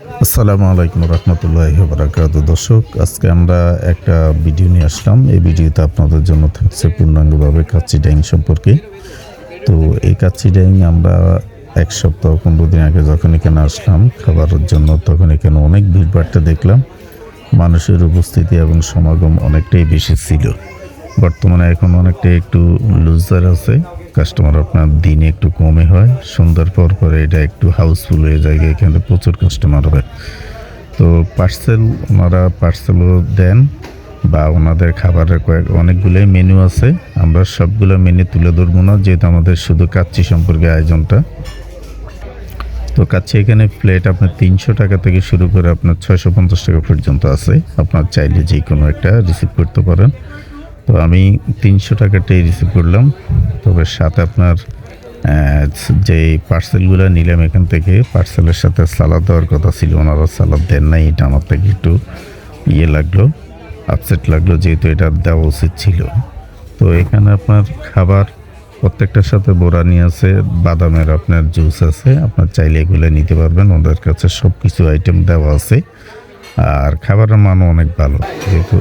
আসসালামু আলাইকুম রহমতুল্লাহ বারাকাত দর্শক, আজকে আমরা একটা ভিডিও নিয়ে আসলাম। এই ভিডিওতে আপনাদের জন্য থাকছে পূর্ণাঙ্গভাবে কাচ্চি ডাইং সম্পর্কে। তো এই কাচ্চি ডাইং আমরা এক সপ্তাহ, পনেরো দিন আগে যখন এখানে আসলাম খাবারের জন্য, তখন এখানে অনেক ভিড়ভাড়টা দেখলাম। মানুষের উপস্থিতি এবং সমাগম অনেকটাই বেশি ছিল। বর্তমানে এখন অনেকটাই একটু লুজার আছে। কাস্টমার আপনার দিনে একটু কমে হয়, সন্ধ্যার পর পরে এটা একটু হাউসফুল হয়ে যায়, এখানে প্রচুর কাস্টমার হয়। তো পার্সেল ওনারা পার্সেলও দেন বা ওনাদের খাবারের কয়েক, অনেকগুলোই মেনু আছে। আমরা সবগুলো মেনু তুলে ধরবো না, যেহেতু আমাদের শুধু কাচ্চি সম্পর্কে আয়োজনটা। তো কাচ্চি এখানে প্লেট আপনার তিনশো টাকা থেকে শুরু করে আপনার ছয়শো পঞ্চাশ টাকা পর্যন্ত আছে। আপনার চাইলে যে কোনো একটা রিসিভ করতে পারেন। তো আমি তিনশো টাকাটাই রিসিভ করলাম। তবে সাথে আপনার যে পার্সেলগুলো নিলাম এখান থেকে পার্সেলের সাথে সালাদ দেওয়ার কথা ছিল, ওনারা সালাদ দেন নাই, এটা আমার থেকে একটু ইয়ে লাগল আপসেট লাগল, যেহেতু এটা দেওয়া উচিত ছিল। তো এখানে আপনার খাবার প্রত্যেকটার সাথে বোরানি আছে, বাদামের আপনার জুস আছে, আপনার চাইলে এগুলো নিতে পারবেন, ওদের কাছে সব কিছু আইটেম দেওয়া আছে। আর খাবারের মানও অনেক ভালো, যেহেতু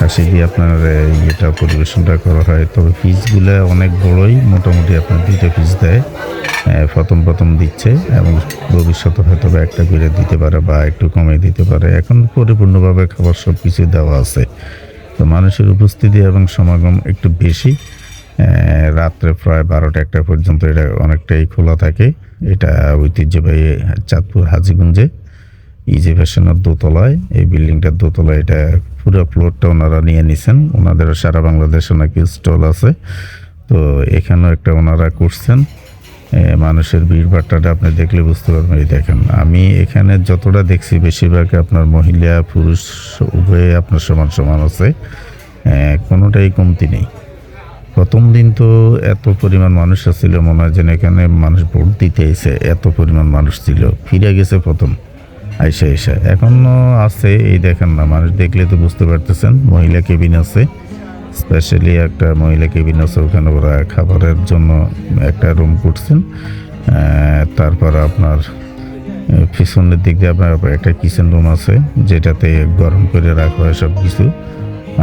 কাশি দিয়ে আপনার ইয়েটা, পরিবেশনটা করা হয়। তবে পিসগুলো অনেক বড়ই, মোটামুটি আপনার দুইটা পিস দেয়। প্রথম প্রথম দিচ্ছে এবং ভবিষ্যতে হয়তো বা একটা করে দিতে পারে বা একটু কমে দিতে পারে। এখন পরিপূর্ণভাবে খাবার সব কিছু দেওয়া আছে। তো মানুষের উপস্থিতি এবং সমাগম একটু বেশি। রাত্রে প্রায় বারোটা একটা পর্যন্ত এটা অনেকটাই খোলা থাকে। এটা ঐতিহ্যবাহী চাঁদপুর, হাজিগঞ্জে। ইজি ফ্যাশনের দোতলায়, এই বিল্ডিংটার দোতলায় এটা পুরো ফ্লোরটা ওনারা নিয়ে নিছেন। ওনাদের সারা বাংলাদেশে নাকি স্টল আছে। তো এখানেও একটা ওনারা করছেন। মানুষের ভিড়ভাট্টাটা আপনি দেখলে বুঝতে পারবেন। এই দেখেন, আমি এখানে যতটা দেখছি বেশিরভাগ আপনার মহিলা, পুরুষ, উভয়ে আপনার সমান সমান আছে। কোনোটাই কমতি নেই। প্রথম দিন তো এত পরিমাণ মানুষ ছিল, মনে হয় যেন এখানে মানুষ ভোট দিতে এসে এত পরিমাণ মানুষ ছিল। ফিরে গেছে প্রথম। আইসা আইসা। এখনও আছে, এই দেখেন না, মানুষ দেখলে তো বুঝতে পারতেছেন, মহিলা কেবিন আছে। স্পেশালি একটা মহিলা কেবিন আছে, ওখানে ওরা খাবারের জন্য একটা রুম করছেন। তারপর আপনার পিছনের দিক দিয়ে আপনার একটা কিচেন রুম আছে, যেটাতে গরম করে রাখা হয় সব কিছু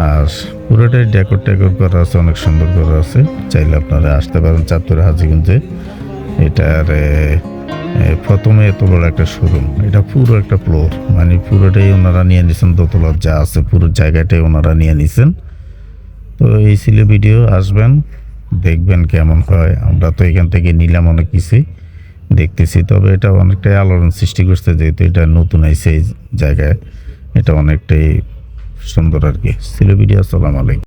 আর পুরোটাই ডেকোর টেকোর করা আছে, অনেক সুন্দর করা আছে। চাইলে আপনারা আসতে পারেন চাঁদপুর হাজিগঞ্জে। এটার প্রথমে এত বড় একটা শোরুম এটা পুরো একটা ফ্লোর মানে পুরোটাই ওনারা নিয়ে নিছেন, দোতলার যা আছে, পুরো জায়গাটাই ওনারা নিয়ে নিছেন। তো এই ছিল ভিডিও আসবেন, দেখবেন কেমন হয়। আমরা তো এখান থেকে নিলাম অনেক কিছুই, দেখতেছি। তবে এটা অনেকটাই আলোড়ন সৃষ্টি করছে, যেহেতু এটা নতুন আইছে এই জায়গায়। এটা অনেকটাই সুন্দর আর কি। ছিল ভিডিও আসসালামু আলাইকুম।